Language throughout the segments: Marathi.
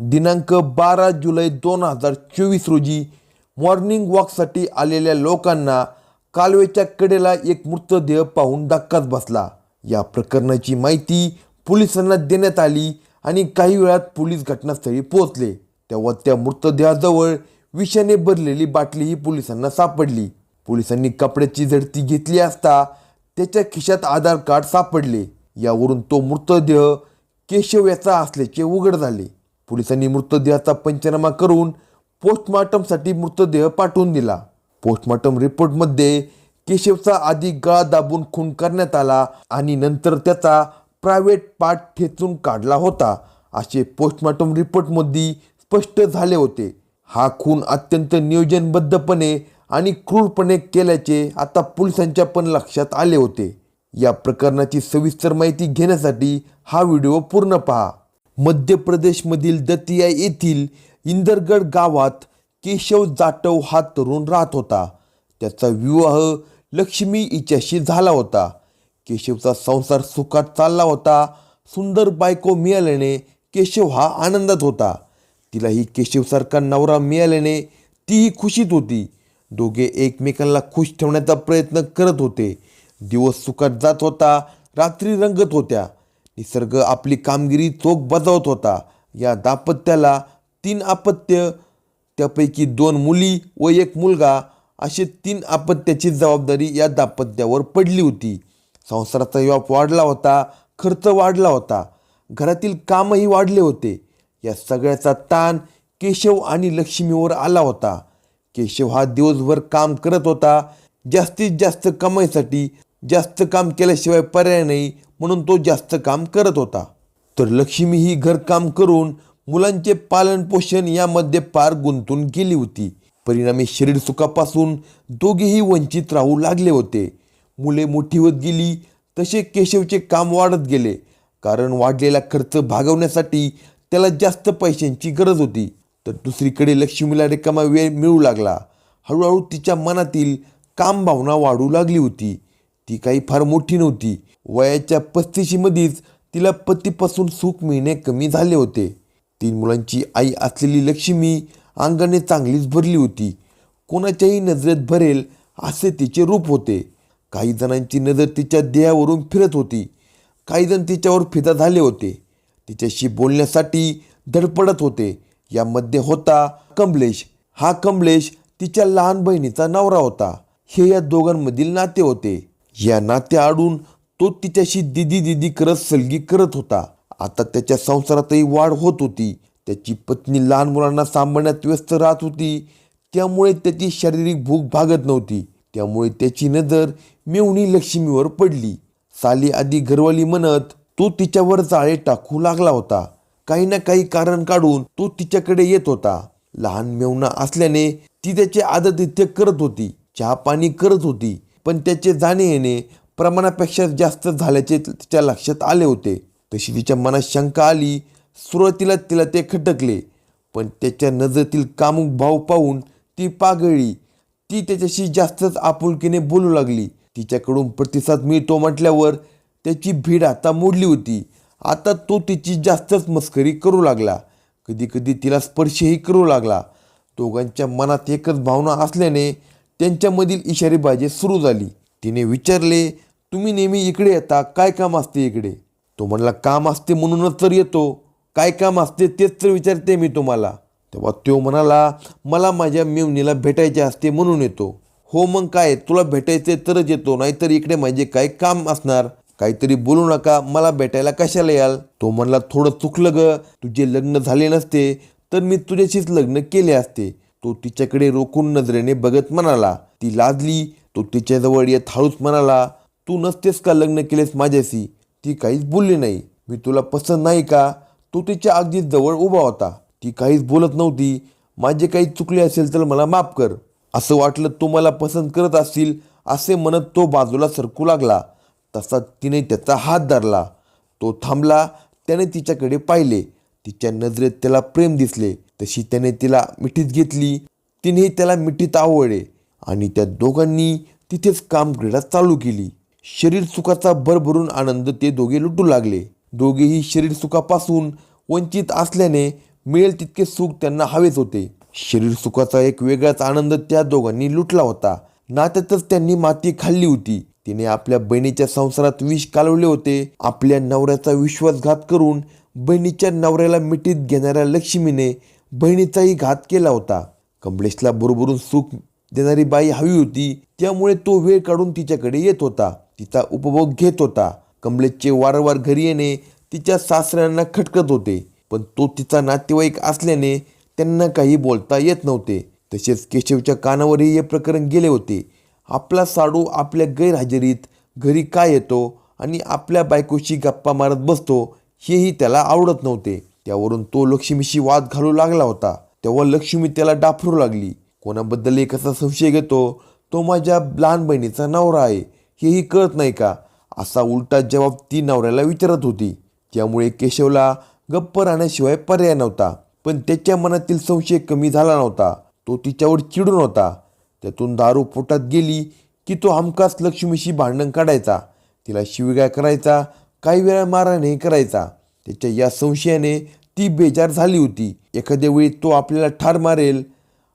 दिनांक बारा जुलै दोन हजार चोवीस रोजी मॉर्निंग वॉकसाठी आलेल्या लोकांना कालव्याच्या कडेला एक मृतदेह पाहून धक्काच बसला. या प्रकरणाची माहिती पोलिसांना देण्यात आली आणि काही वेळात पोलीस घटनास्थळी पोहोचले. तेव्हा त्या मृतदेहाजवळ विषाने भरलेली बाटलीही पोलिसांना सापडली. पोलिसांनी कपड्याची झडती घेतली असता त्याच्या खिशात आधार कार्ड सापडले. यावरून तो मृतदेह केशव याचा असल्याचे उघड झाले. पोलिसांनी मृतदेहाचा पंचनामा करून पोस्टमॉर्टमसाठी मृतदेह पाठवून दिला. पोस्टमॉर्टम रिपोर्टमध्ये केशवचा आधी गळा दाबून खून करण्यात आला आणि नंतर त्याचा प्रायव्हेट पार्ट ठेचून काढला होता असे पोस्टमॉर्टम रिपोर्टमध्ये स्पष्ट झाले होते. हा खून अत्यंत नियोजनबद्धपणे आणि क्रूरपणे केल्याचे आता पोलिसांच्या पण लक्षात आले होते. या प्रकरणाची सविस्तर माहिती घेण्यासाठी हा व्हिडिओ पूर्ण पहा. मध्य प्रदेशमधील दतिया येथील इंदरगड गावात केशव जाटव हा तरुण राहत होता. त्याचा विवाह लक्ष्मी हिच्याशी झाला होता. केशवचा संसार सुखात चालला होता. सुंदर बायको मिळाल्याने केशव हा आनंदात होता. तिलाही केशवसारखा नवरा मिळाल्याने तीही खुशीत होती. दोघे एकमेकांना खुश ठेवण्याचा प्रयत्न करत होते. दिवस सुखात जात होता. रात्री रंगत होत्या. निसर्ग आपली कामगिरी चोख बजावत होता. या दाम्पत्याला तीन अपत्य त्यापैकी दोन मुली व एक मुलगा असे तीन अपत्याची जबाबदारी या दाम्पत्यावर पडली होती. संसाराचा व्याप वाढला होता खर्च वाढला होता घरातील कामही वाढले होते. या सगळ्याचा ताण केशव आणि लक्ष्मीवर आला होता. केशव हा दिवसभर काम करत होता. जास्तीत जास्त कमाईसाठी जास्त काम केल्याशिवाय पर्याय नाही म्हणून तो जास्त काम करत होता. तर लक्ष्मी ही घरकाम करून मुलांचे पालनपोषण यामध्ये पार गुंतून गेली होती. परिणामी शरीर सुखापासून दोघेही वंचित राहू लागले होते. मुले मोठी होत गेली तसे केशवचे काम वाढत गेले. कारण वाढलेला खर्च भागवण्यासाठी त्याला जास्त पैशांची गरज होती. तर दुसरीकडे लक्ष्मीला रिकामा वेळ मिळू लागला. हळूहळू तिच्या मनातील काम भावना वाढू लागली होती. ती काही फार मोठी नव्हती. वयाच्या पस्तीशीमध्येच तिला पतीपासून सुख मिळणे कमी झाले होते. तीन मुलांची आई असलेली लक्ष्मी अंगाने चांगलीच भरली होती. कोणाच्याही नजरेत भरेल असे तिचे रूप होते. काही जणांची नजर तिच्या देहावरून फिरत होती. काही जण तिच्यावर फिदा झाले होते. तिच्याशी बोलण्यासाठी धडपडत होते. यामध्ये होता कमलेश. हा कमलेश तिच्या लहान बहिणीचा नवरा होता. हे या दोघांमधील नाते होते. या नात्या आडून तो तिच्याशी दिदी दिदी करत सलगी करत होता. आता त्याच्या संसारातही वाढ होत होती. त्याची पत्नी लहान मुलांना सांभाळण्यात व्यस्त राहत होती. त्यामुळे त्याची शारीरिक भूक भागत नव्हती. त्यामुळे त्याची नजर मेवणी लक्ष्मीवर पडली. साली आधी घरवाली म्हणत तो तिच्यावर जाळे टाकू लागला होता. काही ना काही कारण काढून तो तिच्याकडे येत होता. लहान मेवणा असल्याने ती त्याचे आदतिथ्य करत होती. चहा पाणी करत होती. पण त्याचे जाणे येणे प्रमाणापेक्षा जास्त झाल्याचे तिच्या लक्षात आले होते. तशी तिच्या मनात शंका आली. सुरुवातीला तिला ते खटकले. पण त्याच्या नजरेतील कामुक भाव पाहून ती पागळली. ती त्याच्याशी जास्तच आपुलकीने बोलू लागली. तिच्याकडून प्रतिसाद मिळतो म्हटल्यावर त्याची भीड आता मोडली होती. आता तो तिची जास्तच मस्करी करू लागला. कधी कधी तिला स्पर्शही करू लागला. दोघांच्या मनात एकच भावना असल्याने त्यांच्यामधील इशारेबाजी सुरू झाली. तिने विचारले तुम्ही नेहमी इकडे येता काय काम असते इकडे? तो म्हणला काम असते म्हणूनच तर येतो. काय काम असते तेच तर विचारते मी तुम्हाला. तेव्हा तो म्हणाला मला माझ्या मेवणीला भेटायचे असते म्हणून येतो. हो मग काय? तुला भेटायचे तरच येतो नाहीतर इकडे माझे काय काम असणार? काहीतरी बोलू नका मला भेटायला कशाला याल? तो म्हणला थोडं चुकलं ग. तुझे लग्न झाले नसते तर मी तुझ्याशीच लग्न केले असते. तो तिच्याकडे रोखून नजरेने बघत म्हणाला ती लाजली तो तिच्याजवळ येत हळूच म्हणाला तू नसतेस का लग्न केलेस माझ्याशी? ती काहीच बोलली नाही. मी तुला पसंत नाही का? तो तिच्या अगदी जवळ उभा होता. ती काहीच बोलत नव्हती. माझे काही चुकले असेल तर मला माफ कर. असं वाटलं तो मला पसंत करत असतील असे म्हणत तो बाजूला सरकू लागला. तसा तिने त्याचा हात धरला. तो थांबला. त्याने तिच्याकडे पाहिले. तिच्या नजरेत त्याला प्रेम दिसले. तशी त्याने तिला मिठीत घेतली. तिनेही त्याला मिठीत आवडले आणि त्या दोघांनी तिथेच काम क्रीडा चालू केली. शरीर सुखाचा भरभरून आनंद ते दोघे लुटू लागले. दोघेही शरीर सुखापासून वंचित असल्याने मिळेल तितके सुख त्यांना हवेच होते. शरीर सुखाचा एक वेगळाच आनंद त्या दोघांनी लुटला होता. नात्यातच त्यांनी माती खाल्ली होती. तिने आपल्या बहिणीच्या संसारात विष कालवले होते. आपल्या नवऱ्याचा विश्वासघात करून बहिणीच्या नवऱ्याला मिठीत घेणाऱ्या लक्ष्मीने बहिणीचाही घात केला होता. कमलेशला बरोबरून सुख देणारी बाई हवी होती. त्यामुळे तो वेळ काढून तिच्याकडे येत होता. तिचा उपभोग घेत होता. कमलेशचे वारंवार घरी येणे तिच्या सासऱ्यांना खटकत होते. पण तो तिचा नातेवाईक असल्याने त्यांना काही बोलता येत नव्हते. तसेच केशवच्या कानावरही हे प्रकरण गेले होते. आपला साडू आपल्या गैरहजेरीत घरी का येतो आणि आपल्या बायकोशी गप्पा मारत बसतो हेही त्याला आवडत नव्हते. त्यावरून तो लक्ष्मीशी वाद घालू लागला होता. तेव्हा लक्ष्मी त्याला डाफरू लागली. कोणाबद्दल एक असा संशय घेतो तो माझ्या लहान बहिणीचा नवरा आहे हेही कळत नाही का? असा उलटा जबाब ती नवऱ्याला विचारत होती. त्यामुळे केशवला गप्प राहण्याशिवाय पर्याय नव्हता. पण त्याच्या मनातील संशय कमी झाला नव्हता. तो तिच्यावर चिडून होता. त्यातून दारू पोटात गेली की तो हमखास लक्ष्मीशी भांडण काढायचा. तिला शिवगाय करायचा काही वेळा मारहाणही करायचा. त्याच्या या संशयाने ती बेजार झाली होती. एखाद्या वेळी तो आपल्याला ठार मारेल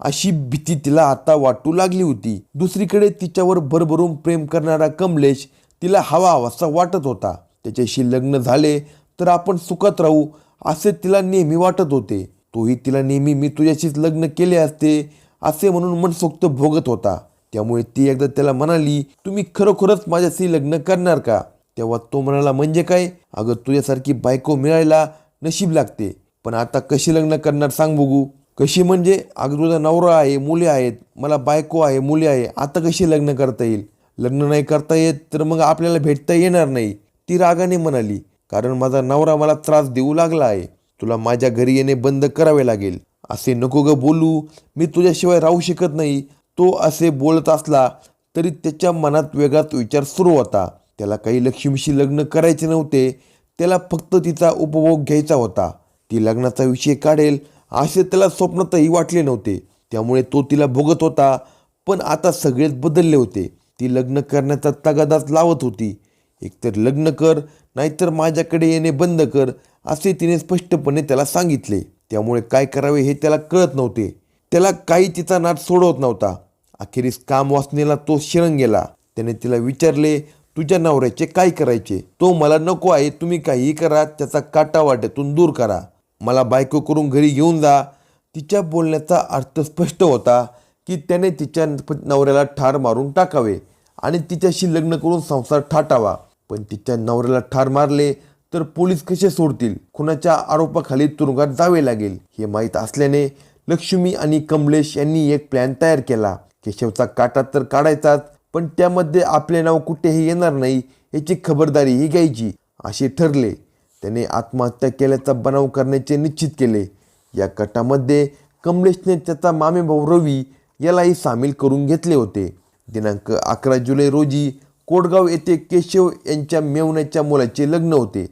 अशी भीती तिला आता वाटू लागली होती. दुसरीकडे तिच्यावर भरभरून प्रेम करणारा कमलेश तिला हवा हवासा वाटत होता. त्याच्याशी लग्न झाले तर आपण सुखात राहू असे तिला नेहमी वाटत होते. तोही तिला नेहमी मी तुझ्याशीच लग्न केले असते असे म्हणून मनसोक्त भोगत होता. त्यामुळे ती एकदा त्याला म्हणाली तुम्ही खरोखरच माझ्याशी लग्न करणार का? तेव्हा तो म्हणाला म्हणजे काय? अगं तुझ्यासारखी बायको मिळायला नशीब लागते. पण आता कशी लग्न करणार सांग बघू. कशी म्हणजे? अगं तुझा नवरा आहे मुले आहेत. मला बायको आहे मुले आहे. आता कशी लग्न करता येईल? लग्न नाही करता येत तर मग आपल्याला भेटता येणार नाही. ती रागाने म्हणाली कारण माझा नवरा मला त्रास देऊ लागला आहे. तुला माझ्या घरी येणे बंद करावे लागेल. असे नको ग बोलू. मी तुझ्याशिवाय राहू शकत नाही. तो असे बोलत असला तरी त्याच्या मनात वेगळाच विचार सुरू होता. त्याला काही लक्ष्मीशी लग्न करायचे नव्हते. त्याला फक्त तिचा उपभोग घ्यायचा होता. ती लग्नाचा विषय काढेल असे त्याला स्वप्नातही वाटले नव्हते. त्यामुळे तो तिला भोगत होता पण आता सगळेच बदलले होते. ती लग्न करण्याचा तगादाच लावत होती. एकतर लग्न कर नाहीतर माझ्याकडे येणे बंद कर असे तिने स्पष्टपणे त्याला सांगितले. त्यामुळे काय करावे हे त्याला कळत नव्हते. त्याला काही तिचा नाट सोडवत नव्हता. अखेरीस काम वासनेला तो शिरण गेला त्याने तिला विचारले तुझ्या नवऱ्याचे काय करायचे? तो मला नको आहे तुम्ही काहीही करा त्याचा काटा वाट्यातून दूर करा. मला बायको करून घरी घेऊन जा. तिच्या बोलण्याचा अर्थ स्पष्ट होता की त्याने तिच्या नवऱ्याला ठार मारून टाकावे आणि तिच्याशी लग्न करून संसार थाटावा. पण तिच्या नवऱ्याला ठार मारले तर पोलीस कसे सोडतील? खुनाच्या आरोपाखाली तुरुंगात जावे लागेल. हे माहीत असल्याने लक्ष्मी आणि कमलेश यांनी एक प्लॅन तयार केला. केशवचा काटा तर काढायचाच पण त्यामध्ये आपले नाव कुठेही येणार नाही याची खबरदारीही घ्यायची असे ठरले. त्याने आत्महत्या केल्याचा बनाव करण्याचे निश्चित केले. या कटामध्ये कमलेशने त्याचा मामेभाऊ रवी यालाही सामील करून घेतले होते. दिनांक अकरा जुलै रोजी कोडगाव येथे केशव यांच्या मेवण्याच्या मुलाचे लग्न होते.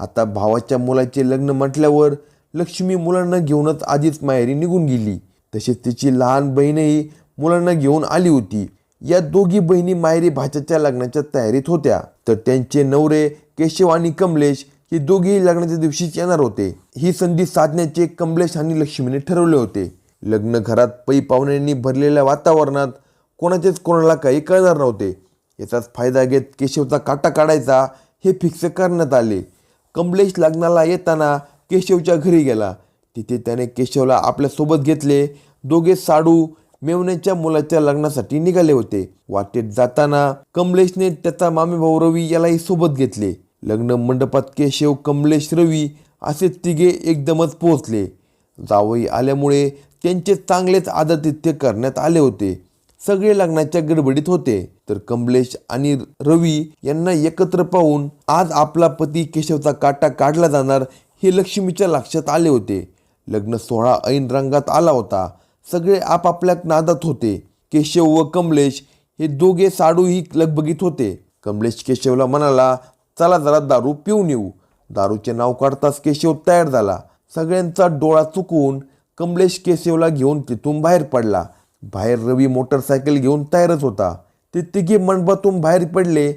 आता भावाच्या मुलाचे लग्न म्हटल्यावर लक्ष्मी मुलांना घेऊनच आधीच माहेरी निघून गेली. तसेच तिची लहान बहीणही मुलांना घेऊन आली होती. या दोघी बहिणी मायरी भाच्याच्या लग्नाच्या तयारीत होत्या. तर त्यांचे नवरे केशव आणि कमलेश हे दोघेही लग्नाच्या दिवशीच येणार होते. ही संधी साधण्याचे कमलेश आणि लक्ष्मीने ठरवले होते. लग्न घरात पै पाहुण्यांनी भरलेल्या वातावरणात कोणाचेच कोणाला काही कळणार नव्हते. याचाच फायदा घेत केशवचा काटा काढायचा हे फिक्स करण्यात आले. कमलेश लग्नाला येताना केशवच्या घरी गेला. तिथे त्याने केशवला आपल्यासोबत घेतले. दोघे साडू मेवण्याच्या मुलाच्या लग्नासाठी निघाले होते. वाटेत जाताना कमलेशने त्याचा मामे भाऊ रवी यालाही सोबत घेतले. लग्न मंडपात केशव कमलेश रवी असे तिघे एकदमच पोहोचले. जावई आल्यामुळे त्यांचे चांगलेच आदरातिथ्य करण्यात आले होते. सगळे लग्नाच्या गडबडीत होते. तर कमलेश आणि रवी यांना एकत्र पाहून आज आपला पती केशवचा काटा काढला जाणार हे लक्ष्मीच्या लक्षात आले होते. लग्न सोहळा ऐन रंगात आला होता. सगळे आपापल्या नादात होते. केशव व कमलेश हे दोघे साडूही लगबगीत होते. कमलेश केशवला म्हणाला चला जरा दारू पिऊन येऊ. दारूचे नाव काढताच केशव तयार झाला. सगळ्यांचा डोळा चुकवून कमलेश केशवला घेऊन तिथून बाहेर पडला. बाहेर रवी मोटरसायकल घेऊन तयारच होता. ते तिघे मंडपातून बाहेर पडले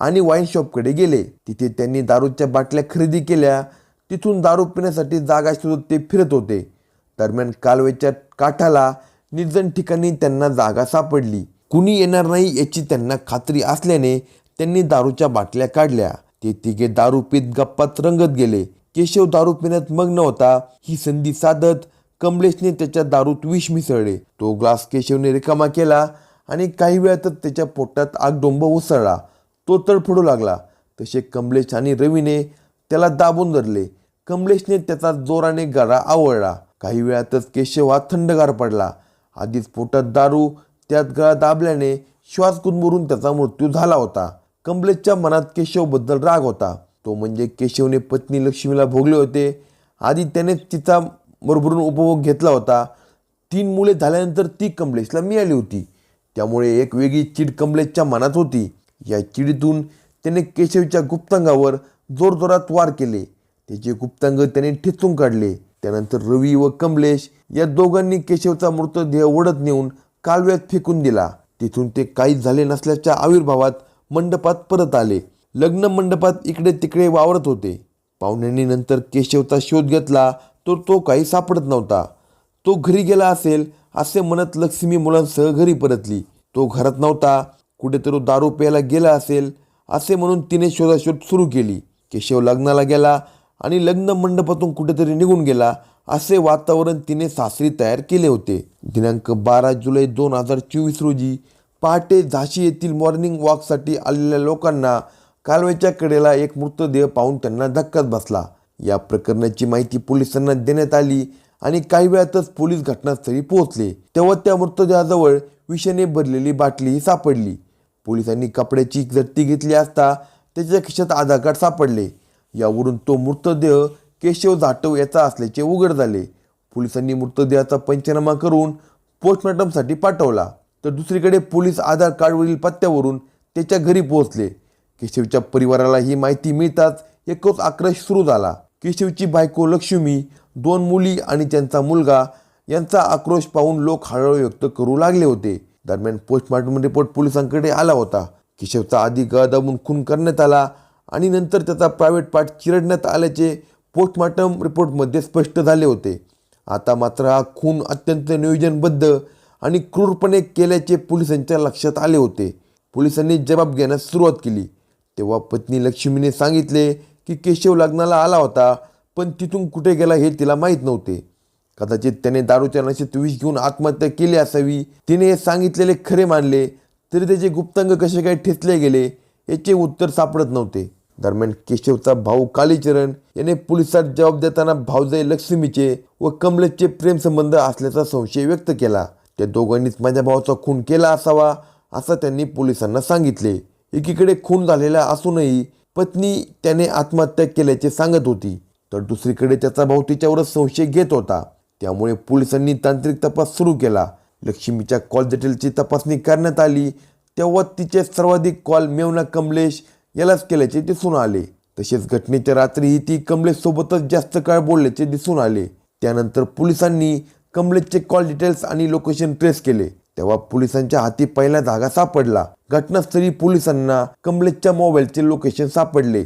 आणि वाईन शॉपकडे गेले. तिथे त्यांनी दारूच्या बाटल्या खरेदी केल्या. तिथून दारू पिण्यासाठी जागा शोधत ते फिरत होते. दरम्यान कालव्याच्या काठाला निर्जन ठिकाणी त्यांना जागा सापडली. कुणी येणार नाही याची त्यांना खात्री असल्याने त्यांनी दारूच्या बाटल्या काढल्या. ते तिघे दारू पीत गप्पात रंगत गेले. केशव दारू पिण्यात मग्न होता. ही संधी साधत कमलेशने त्याच्या दारूत विष मिसळले. तो ग्लास केशवने रिकामा केला आणि काही वेळातच त्याच्या पोटात आगडोंब उसळला. तो तडफडू लागला. तसे कमलेश आणि रवीने त्याला दाबून धरले. कमलेशने त्याचा जोराने गळा आवळला. काही वेळातच केशव हा थंडगार पडला. आधीच पोटात दारू त्यात गळा दाबल्याने श्वास गुदमरून त्याचा मृत्यू झाला होता. कमलेशच्या मनात केशवबद्दल राग होता. तो म्हणजे केशवने पत्नी लक्ष्मीला भोगले होते. आधी त्याने तिचा भरभरून उपभोग घेतला होता. तीन मुले झाल्यानंतर ती कमलेशला मिळाली होती. त्यामुळे एक वेगळी चीड कमलेशच्या मनात होती. या चिडीतून त्याने केशवच्या गुप्तांगावर जोरजोरात वार केले. त्याचे गुप्तांग त्याने ठेचून काढले. त्यानंतर रवी व कमलेश या दोघांनी केशवचा मृतदेह ओढत नेऊन कालव्यात फेकून दिला. तिथून ते काहीच झाले नसल्याच्या आविर्भावात मंडपात परत आले. लग्न मंडपात इकडे तिकडे वावरत होते. पाहुण्यांनी नंतर केशवचा शोध घेतला तर तो काही सापडत नव्हता. तो घरी गेला असेल असे म्हणत लक्ष्मी मुलांसह घरी परतली. तो घरात नव्हता कुठेतरी दारू प्यायला गेला असेल असे म्हणून तिने शोधाशोध सुरू केली. केशव लग्नाला गेला आणि लग्न मंडपातून कुठेतरी निघून गेला असे वातावरण तिने सासरी तयार केले होते. दिनांक बारा जुलै दोन हजार चोवीस रोजी पहाटे झाशी येथील मॉर्निंग वॉकसाठी आलेल्या लोकांना कालव्याच्या कडेला एक मृतदेह पाहून त्यांना धक्काच बसला. या प्रकरणाची माहिती पोलिसांना देण्यात आली आणि काही वेळातच पोलीस घटनास्थळी पोहोचले. तेव्हा त्या मृतदेहाजवळ विषाने भरलेली बाटलीही सापडली. पोलिसांनी कपड्याची झटती घेतली असता त्याच्या खिशात आधार कार्ड सापडले. यावरून तो मृतदेह केशव जाटव याचा असल्याचे उघड झाले. पोलिसांनी मृतदेहाचा पंचनामा करून पोस्टमॉर्टमसाठी पाठवला. तर दुसरीकडे पोलीस आधार कार्डवरील पत्त्यावरून त्याच्या घरी पोहोचले. केशवच्या परिवाराला ही माहिती मिळताच एकच आक्रोश सुरू झाला. केशवची बायको लक्ष्मी दोन मुली आणि त्यांचा मुलगा यांचा आक्रोश पाहून लोक हळहळ व्यक्त करू लागले होते. दरम्यान पोस्टमॉर्टम रिपोर्ट पोलिसांकडे आला होता. केशवचा आधी गळ दाबून खून करण्यात आला. आणि नंतर त्याचा प्रायव्हेट पार्ट चिरडण्यात आल्याचे पोस्टमॉर्टम रिपोर्टमध्ये स्पष्ट झाले होते. आता मात्र हा खून अत्यंत नियोजनबद्ध आणि क्रूरपणे केल्याचे पोलिसांच्या लक्षात आले होते. पोलिसांनी जबाब घेण्यास सुरुवात केली. तेव्हा पत्नी लक्ष्मीने सांगितले की केशव लग्नाला आला होता पण तिथून कुठे गेला हे तिला माहीत नव्हते. कदाचित त्याने दारूच्या नशेत विष घेऊन आत्महत्या केली असावी. तिने हे सांगितलेले खरे मानले तरी त्याचे गुप्तांग कसे काय ठेचले गेले याचे उत्तर सापडत नव्हते. दरम्यान केशवचा भाऊ कालीचरण याने पोलिसात जबाब देताना भाऊजाई लक्ष्मीचे व कमलेशचे प्रेमसंबंध असल्याचा संशय व्यक्त केला. त्या दोघांनीच माझ्या भावाचा खून केला असावा असं त्यांनी पोलिसांना सांगितले. एकीकडे खून झालेला असूनही पत्नी त्याने आत्महत्या केल्याचे सांगत होती तर दुसरीकडे त्याचा भाऊ तिच्यावरच संशय घेत होता. त्यामुळे पोलिसांनी तांत्रिक तपास सुरू केला. लक्ष्मीच्या कॉल डिटेलची तपासणी करण्यात आली. तेव्हा तिचे सर्वाधिक कॉल मेवना कमलेश यालाच केल्याचे दिसून आले. तसेच घटनेच्या रात्रीही ती कमलेशसोबतच जास्त काळ बोलल्याचे दिसून आले. त्यानंतर पोलिसांनी कमलेशचे कॉल डिटेल्स आणि लोकेशन ट्रेस केले. तेव्हा पोलिसांच्या हाती पहिला धागा सापडला. घटनास्थळी पोलिसांना कमलेशच्या मोबाईलचे लोकेशन सापडले.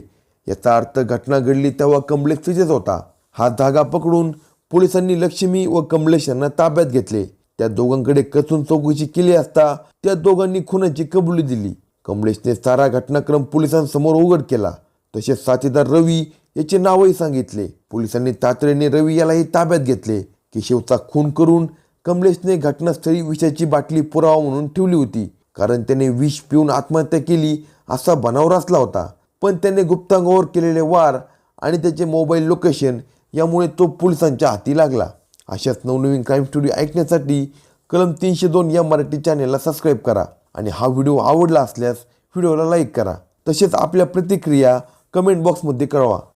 याचा अर्थ घटना घडली तेव्हा कमलेश तिथेच होता. हा धागा पकडून पोलिसांनी लक्ष्मी व कमलेश यांना ताब्यात घेतले. त्या दोघांकडे कसून चौकशी केली असता त्या दोघांनी खुनाची कबुली दिली. कमलेशने सारा घटनाक्रम पोलिसांसमोर उघड केला. तसेच साथीदार रवी याचे नावही सांगितले. पोलिसांनी तातडीने रवी यालाही ताब्यात घेतले. केशवचा खून करून कमलेशने घटनास्थळी विषाची बाटली पुरावा म्हणून ठेवली होती. कारण त्याने विष पिऊन आत्महत्या केली असा बनाव रचला होता. पण त्याने गुप्तांगावर केलेले वार आणि त्याचे मोबाईल लोकेशन यामुळे तो पोलिसांच्या हाती लागला. अशाच नवनवीन क्राईम स्टोरी ऐकण्यासाठी कलम तीनशे दोन या मराठी चॅनेलला सबस्क्राईब करा. आणि हा व्हिडिओ आवडला असल्यास व्हिडिओला लाईक करा. तसेच आपल्या प्रतिक्रिया कमेंट बॉक्समध्ये कळवा.